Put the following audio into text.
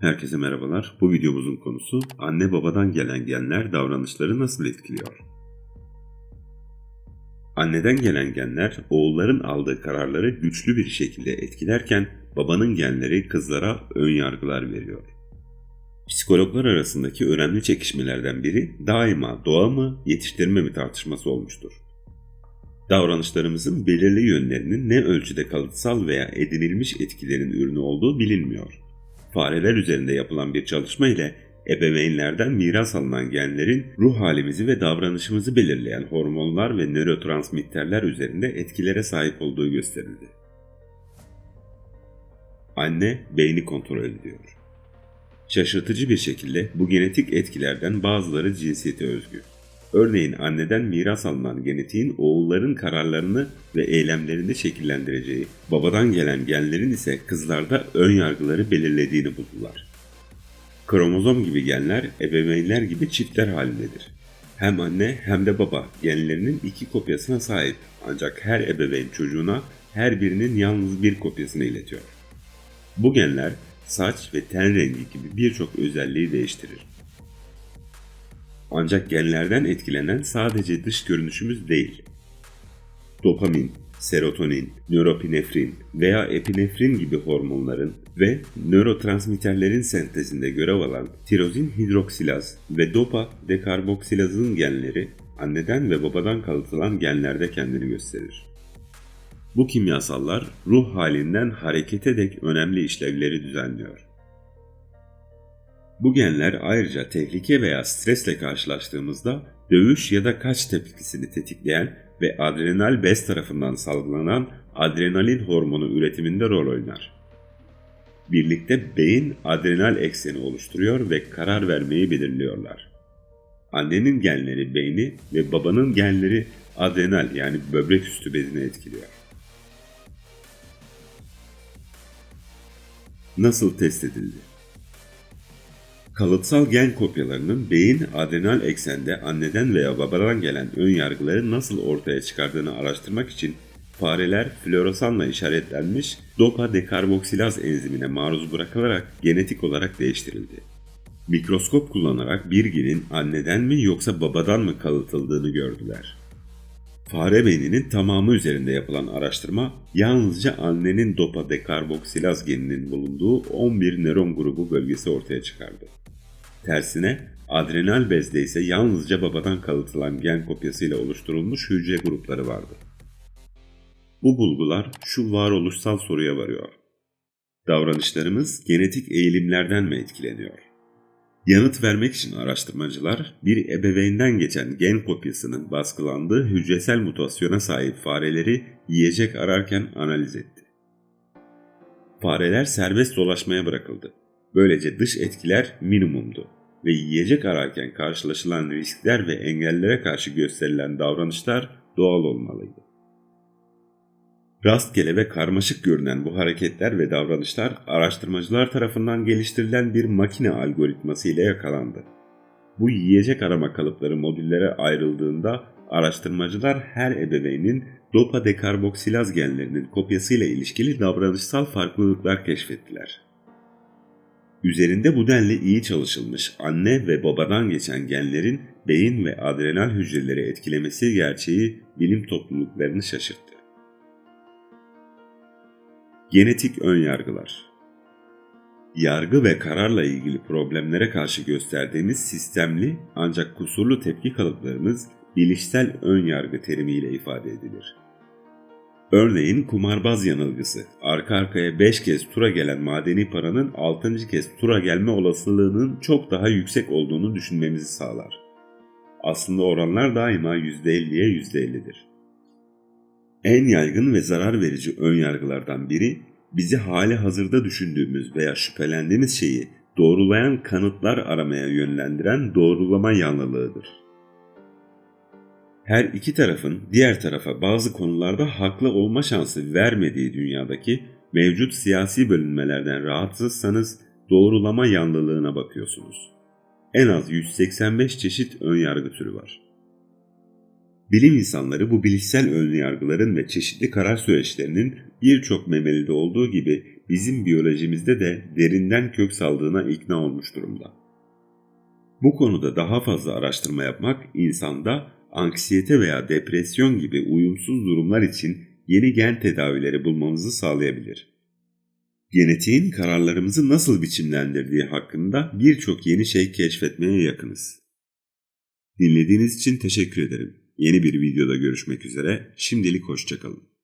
Herkese merhabalar. Bu videomuzun konusu anne babadan gelen genler davranışları nasıl etkiliyor? Anneden gelen genler oğulların aldığı kararları güçlü bir şekilde etkilerken babanın genleri kızlara ön yargılar veriyor. Psikologlar arasındaki önemli çekişmelerden biri daima doğa mı yetiştirme mi tartışması olmuştur. Davranışlarımızın belirli yönlerinin ne ölçüde kalıtsal veya edinilmiş etkilerin ürünü olduğu bilinmiyor. Fareler üzerinde yapılan bir çalışma ile ebeveynlerden miras alınan genlerin ruh halimizi ve davranışımızı belirleyen hormonlar ve nörotransmitterler üzerinde etkilere sahip olduğu gösterildi. Anne beyni kontrol ediyor. Şaşırtıcı bir şekilde bu genetik etkilerden bazıları cinsiyete özgü. Örneğin anneden miras alınan genetiğin oğulların kararlarını ve eylemlerini şekillendireceği, babadan gelen genlerin ise kızlarda ön yargıları belirlediğini buldular. Kromozom gibi genler ebeveynler gibi çiftler halindedir. Hem anne hem de baba genlerinin iki kopyasına sahip ancak her ebeveyn çocuğuna her birinin yalnız bir kopyasını iletiyor. Bu genler saç ve ten rengi gibi birçok özelliği değiştirir. Ancak genlerden etkilenen sadece dış görünüşümüz değil. Dopamin, serotonin, nöropinefrin veya epinefrin gibi hormonların ve nörotransmitterlerin sentezinde görev alan tirozin hidroksilaz ve dopa dekarboksilazın genleri anneden ve babadan kalıtılan genlerde kendini gösterir. Bu kimyasallar ruh halinden harekete dek önemli işlevleri düzenliyor. Bu genler ayrıca tehlike veya stresle karşılaştığımızda dövüş ya da kaç tepkisini tetikleyen ve adrenal bez tarafından salgılanan adrenalin hormonu üretiminde rol oynar. Birlikte beyin adrenal ekseni oluşturuyor ve karar vermeyi belirliyorlar. Annenin genleri beyni ve babanın genleri adrenal yani böbrek üstü bezini etkiliyor. Nasıl test edildi? Kalıtsal gen kopyalarının beyin adrenal eksende anneden veya babadan gelen ön yargıları nasıl ortaya çıkardığını araştırmak için fareler floresanla işaretlenmiş dopa dekarboksilaz enzimine maruz bırakılarak genetik olarak değiştirildi. Mikroskop kullanarak bir genin anneden mi yoksa babadan mı kalıtıldığını gördüler. Fare beyninin tamamı üzerinde yapılan araştırma yalnızca annenin dopa dekarboksilaz geninin bulunduğu 11 nöron grubu bölgesi ortaya çıkardı. Tersine adrenal bezde ise yalnızca babadan kalıtılan gen kopyasıyla oluşturulmuş hücre grupları vardı. Bu bulgular şu varoluşsal soruya varıyor. Davranışlarımız genetik eğilimlerden mi etkileniyor? Yanıt vermek için araştırmacılar bir ebeveynden geçen gen kopyasının baskılandığı hücresel mutasyona sahip fareleri yiyecek ararken analiz etti. Fareler serbest dolaşmaya bırakıldı. Böylece dış etkiler minimumdu ve yiyecek ararken karşılaşılan riskler ve engellere karşı gösterilen davranışlar doğal olmalıydı. Rastgele ve karmaşık görünen bu hareketler ve davranışlar araştırmacılar tarafından geliştirilen bir makine algoritması ile yakalandı. Bu yiyecek arama kalıpları modüllere ayrıldığında araştırmacılar her ebeveynin dopa dekarboksilaz genlerinin kopyasıyla ilişkili davranışsal farklılıklar keşfettiler. Üzerinde bu denli iyi çalışılmış anne ve babadan geçen genlerin beyin ve adrenal hücreleri etkilemesi gerçeği bilim topluluklarını şaşırttı. Genetik önyargılar Yargı ve kararla ilgili problemlere karşı gösterdiğimiz sistemli ancak kusurlu tepki kalıplarımız bilişsel ön yargı terimiyle ifade edilir. Örneğin kumarbaz yanılgısı. Arka arkaya 5 kez tura gelen madeni paranın 6. kez tura gelme olasılığının çok daha yüksek olduğunu düşünmemizi sağlar. Aslında oranlar daima %50'ye %50'dir. En yaygın ve zarar verici ön yargılardan biri bizi hali hazırda düşündüğümüz veya şüphelendiğimiz şeyi doğrulayan kanıtlar aramaya yönlendiren doğrulama yanlılığıdır. Her iki tarafın diğer tarafa bazı konularda haklı olma şansı vermediği dünyadaki mevcut siyasi bölünmelerden rahatsızsanız doğrulama yanlılığına bakıyorsunuz. En az 185 çeşit ön yargı türü var. Bilim insanları bu bilişsel önyargıların ve çeşitli karar süreçlerinin birçok memelide olduğu gibi bizim biyolojimizde de derinden kök saldığına ikna olmuş durumda. Bu konuda daha fazla araştırma yapmak insanda anksiyete veya depresyon gibi uyumsuz durumlar için yeni gen tedavileri bulmamızı sağlayabilir. Genetiğin kararlarımızı nasıl biçimlendirdiği hakkında birçok yeni şey keşfetmeye yakınız. Dinlediğiniz için teşekkür ederim. Yeni bir videoda görüşmek üzere. Şimdilik hoşçakalın.